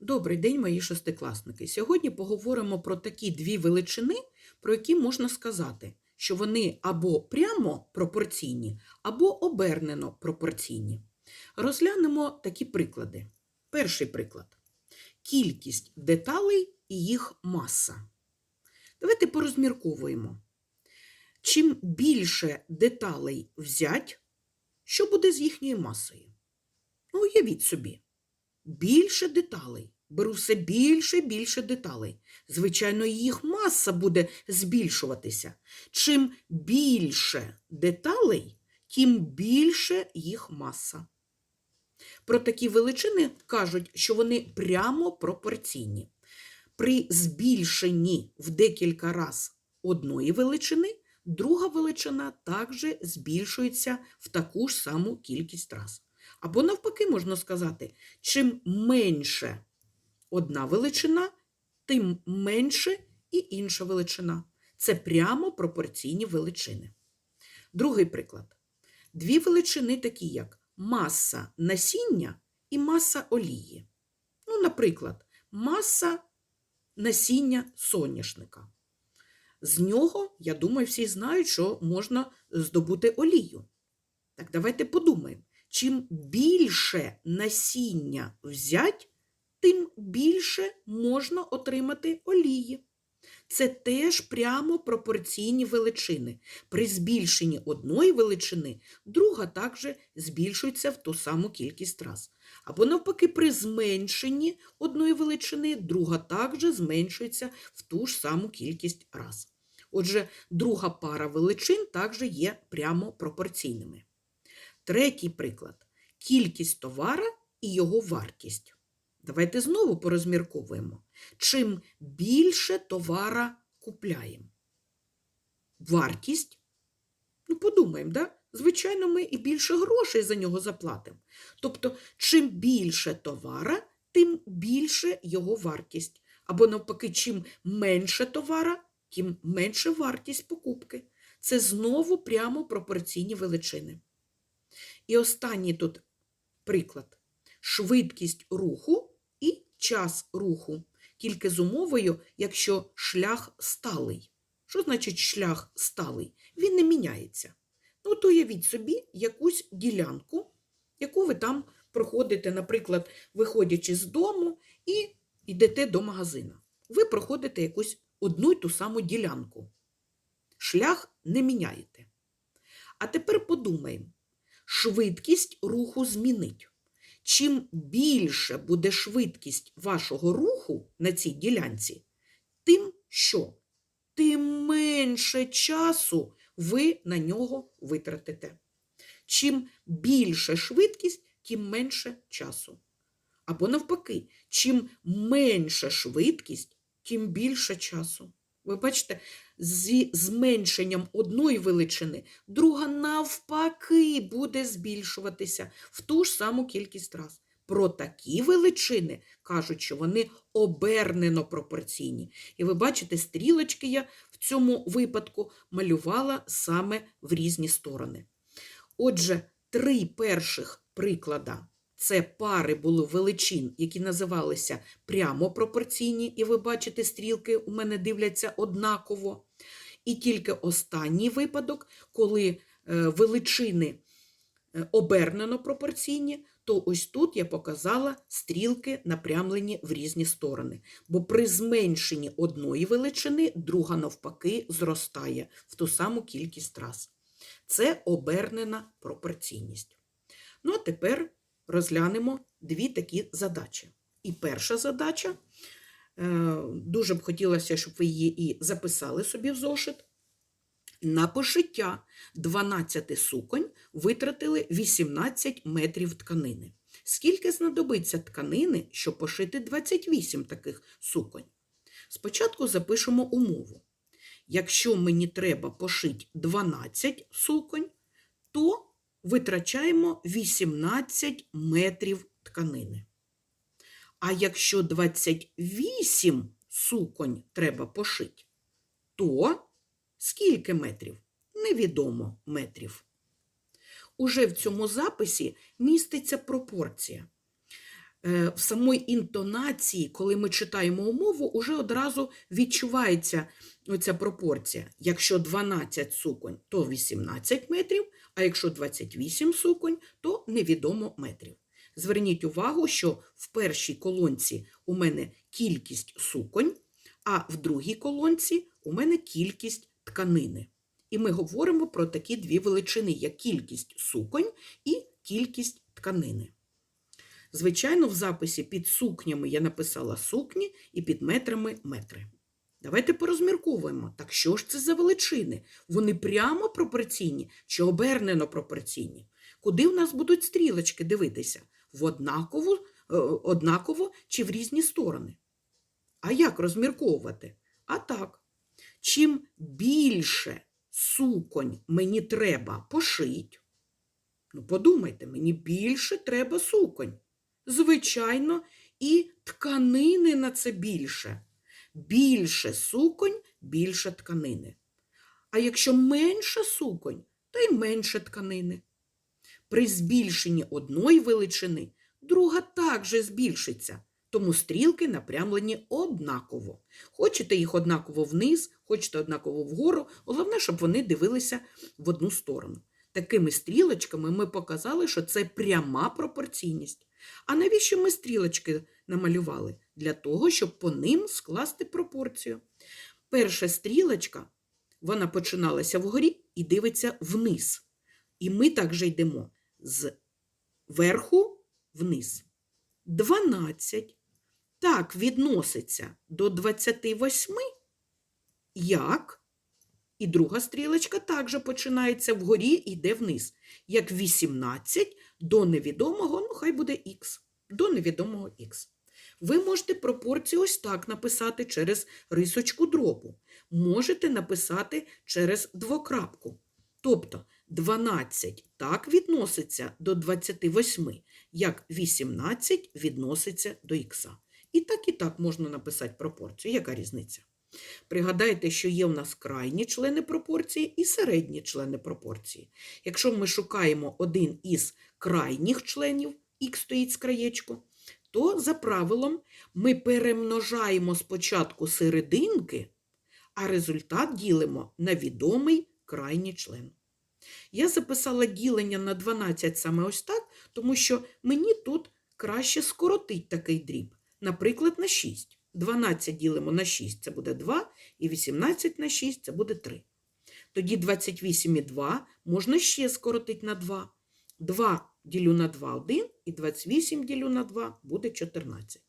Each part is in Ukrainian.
Добрий день, мої шестикласники. Сьогодні поговоримо про такі дві величини, про які можна сказати, що вони або прямо пропорційні, або обернено пропорційні. Розглянемо такі приклади. Перший приклад. Кількість деталей і їх маса. Давайте порозмірковуємо. Чим більше деталей взять, що буде з їхньою масою? Ну, уявіть собі більше деталей. Беру все більше і більше деталей. Звичайно, їх маса буде збільшуватися. Чим більше деталей, тим більше їх маса. Про такі величини кажуть, що вони прямо пропорційні. При збільшенні в декілька раз одної величини, друга величина також збільшується в таку ж саму кількість раз. Або навпаки, можна сказати, чим менше одна величина, тим менше і інша величина. Це прямо пропорційні величини. Другий приклад. Дві величини такі, як маса насіння і маса олії. Ну, наприклад, маса насіння соняшника. З нього, я думаю, всі знають, що можна здобути олію. Так, давайте подумаємо. Чим більше насіння взять, тим більше можна отримати олії. Це теж прямо пропорційні величини. При збільшенні одної величини друга також збільшується в ту саму кількість раз. Або навпаки, при зменшенні одної величини друга також зменшується в ту ж саму кількість раз. Отже, друга пара величин також є прямо пропорційними. Третій приклад кількість товара і його вартість. Давайте знову порозмірковуємо. Чим більше товара купляємо? Вартість? Ну, подумаємо, да? звичайно, ми і більше грошей за нього заплатимо. Тобто, чим більше товара, тим більше його вартість. Або навпаки, чим менше товара, тим менше вартість покупки. Це знову прямо пропорційні величини. І останній тут приклад: швидкість руху і час руху. Тільки з умовою, якщо шлях сталий. Що значить шлях сталий? Він не міняється. Ну, от уявіть собі якусь ділянку, яку ви там проходите, наприклад, виходячи з дому і йдете до магазина. Ви проходите якусь одну й ту саму ділянку. Шлях не міняєте. А тепер подумаємо швидкість руху змінить. Чим більше буде швидкість вашого руху на цій ділянці, тим що? Тим менше часу ви на нього витратите. Чим більше швидкість, тим менше часу. Або навпаки, чим менша швидкість, тим більше часу. Ви бачите, зі зменшенням одної величини, друга навпаки буде збільшуватися в ту ж саму кількість раз. Про такі величини кажуть, що вони обернено пропорційні. І ви бачите, стрілочки я в цьому випадку малювала саме в різні сторони. Отже, три перших приклада це пари були величин, які називалися прямо пропорційні, і ви бачите, стрілки у мене дивляться однаково. І тільки останній випадок, коли е, величини е, обернено пропорційні, то ось тут я показала стрілки напрямлені в різні сторони. Бо при зменшенні одної величини друга навпаки зростає в ту саму кількість раз. Це обернена пропорційність. Ну, а тепер розглянемо дві такі задачі. І перша задача, е, дуже б хотілося, щоб ви її і записали собі в зошит. На пошиття 12 суконь витратили 18 метрів тканини. Скільки знадобиться тканини, щоб пошити 28 таких суконь? Спочатку запишемо умову. Якщо мені треба пошити 12 суконь, то витрачаємо 18 метрів тканини. А якщо 28 суконь треба пошити, то скільки метрів? Невідомо метрів. Уже в цьому записі міститься пропорція. Е, в самої інтонації, коли ми читаємо умову, уже одразу відчувається оця пропорція. Якщо 12 суконь, то 18 метрів, а якщо 28 суконь, то невідомо метрів. Зверніть увагу, що в першій колонці у мене кількість суконь, а в другій колонці у мене кількість тканини. І ми говоримо про такі дві величини, як кількість суконь і кількість тканини. Звичайно, в записі під сукнями я написала сукні і під метрами метри. Давайте порозмірковуємо, так що ж це за величини? Вони прямо пропорційні чи обернено пропорційні? Куди в нас будуть стрілочки дивитися? В однаково, е, однаково чи в різні сторони? А як розмірковувати? А так, чим більше суконь мені треба пошить, ну подумайте, мені більше треба суконь. Звичайно, і тканини на це більше. Більше суконь, більше тканини. А якщо менше суконь, то й менше тканини. При збільшенні одної величини друга також збільшиться, тому стрілки напрямлені однаково. Хочете їх однаково вниз, хочете однаково вгору, головне, щоб вони дивилися в одну сторону. Такими стрілочками ми показали, що це пряма пропорційність. А навіщо ми стрілочки намалювали? Для того, щоб по ним скласти пропорцію. Перша стрілочка, вона починалася вгорі і дивиться вниз. І ми також йдемо з верху вниз. 12 так відноситься до 28, як і друга стрілочка також починається вгорі і йде вниз. Як 18 до невідомого, ну хай буде х, до невідомого х. Ви можете пропорцію ось так написати через рисочку дробу. Можете написати через двокрапку. Тобто 12 так відноситься до 28, як 18 відноситься до х. І так, і так можна написати пропорцію. Яка різниця? Пригадайте, що є в нас крайні члени пропорції і середні члени пропорції. Якщо ми шукаємо один із крайніх членів, х стоїть з краєчку, то за правилом ми перемножаємо спочатку серединки, а результат ділимо на відомий крайній член. Я записала ділення на 12 саме ось так, тому що мені тут краще скоротить такий дріб. Наприклад, на 6. 12 ділимо на 6 це буде 2, і 18 на 6 це буде 3. Тоді 28 і 2 можна ще скоротити на 2. 2 ділю на 2 – 1, і 28 ділю на 2 буде 14.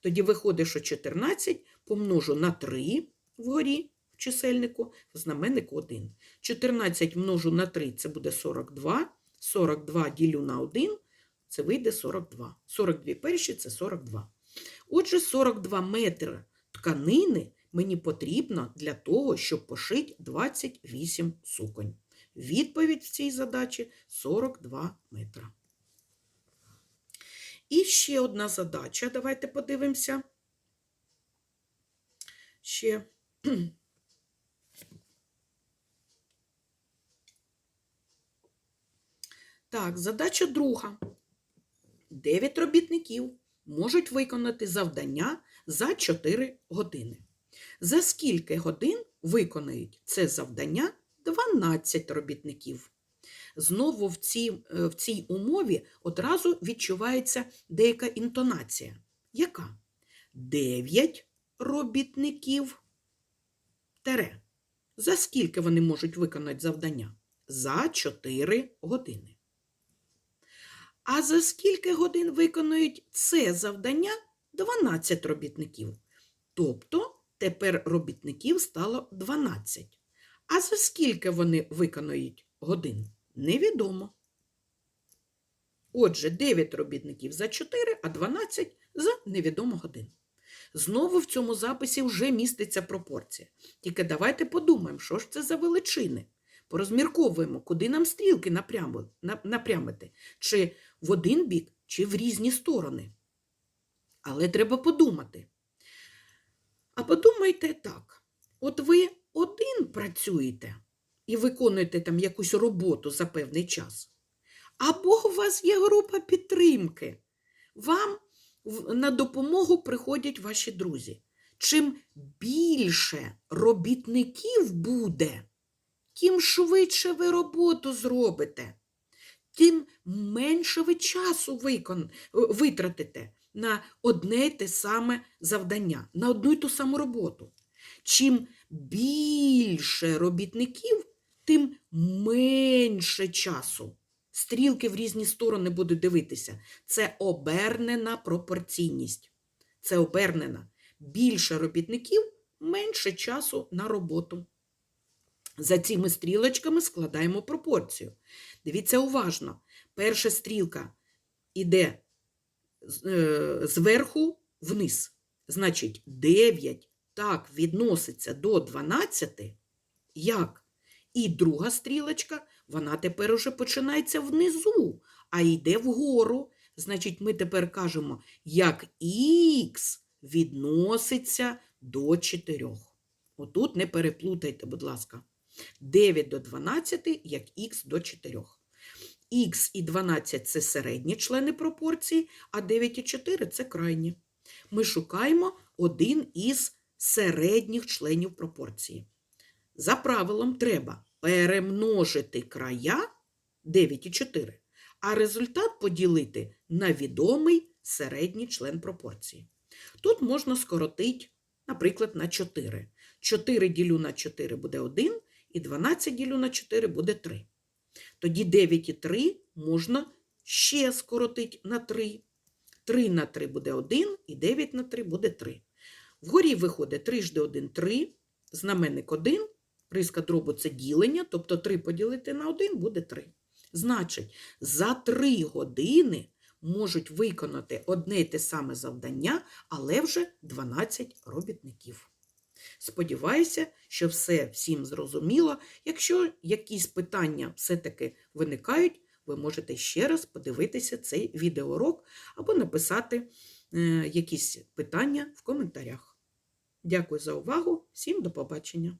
Тоді виходить, що 14 помножу на 3 вгорі в чисельнику, в знаменнику 1. 14 множу на 3 це буде 42. 42 ділю на 1 це вийде 42. 42 перші це 42. Отже, 42 метри тканини мені потрібно для того, щоб пошити 28 суконь. Відповідь в цій задачі 42 метра. І ще одна задача. Давайте подивимося. Ще. Так, задача друга. Дев'ять робітників можуть виконати завдання за 4 години. За скільки годин виконають це завдання 12 робітників? Знову в цій, е, в цій умові одразу відчувається деяка інтонація. Яка? 9 робітників тере. За скільки вони можуть виконати завдання? За 4 години. А за скільки годин виконують це завдання 12 робітників. Тобто тепер робітників стало 12. А за скільки вони виконують годин? Невідомо. Отже, 9 робітників за 4, а 12 за невідомо годин. Знову в цьому записі вже міститься пропорція. Тільки давайте подумаємо, що ж це за величини. Порозмірковуємо, куди нам стрілки напрями- напрямити, чи в один бік, чи в різні сторони. Але треба подумати. А подумайте так: от ви один працюєте і виконуєте там якусь роботу за певний час, або у вас є група підтримки. Вам на допомогу приходять ваші друзі. Чим більше робітників буде, тим швидше ви роботу зробите, тим менше ви часу викон... витратите на одне й те саме завдання, на одну й ту саму роботу. Чим більше робітників, тим менше часу. Стрілки в різні сторони будуть дивитися. Це обернена пропорційність. Це обернена. Більше робітників, менше часу на роботу. За цими стрілочками складаємо пропорцію. Дивіться уважно. Перша стрілка йде е, зверху вниз. Значить, 9 так відноситься до 12. Як? І друга стрілочка, вона тепер уже починається внизу, а йде вгору. Значить, ми тепер кажемо, як х відноситься до 4. Отут не переплутайте, будь ласка. 9 до 12, як х до 4. Х і 12 – це середні члени пропорції, а 9 і 4 – це крайні. Ми шукаємо один із середніх членів пропорції. За правилом треба перемножити края 9 і 4, а результат поділити на відомий середній член пропорції. Тут можна скоротити, наприклад, на 4. 4 ділю на 4 буде 1, і 12 ділю на 4 буде 3. Тоді 9 і 3 можна ще скоротити на 3. 3 на 3 буде 1, і 9 на 3 буде 3. Вгорі виходить 3 жди 1 – 3, знаменник 1, риска дробу – це ділення, тобто 3 поділити на 1 буде 3. Значить, за 3 години можуть виконати одне й те саме завдання, але вже 12 робітників. Сподіваюся, що все всім зрозуміло. Якщо якісь питання все-таки виникають, ви можете ще раз подивитися цей відеоурок або написати е, якісь питання в коментарях. Дякую за увагу, всім до побачення!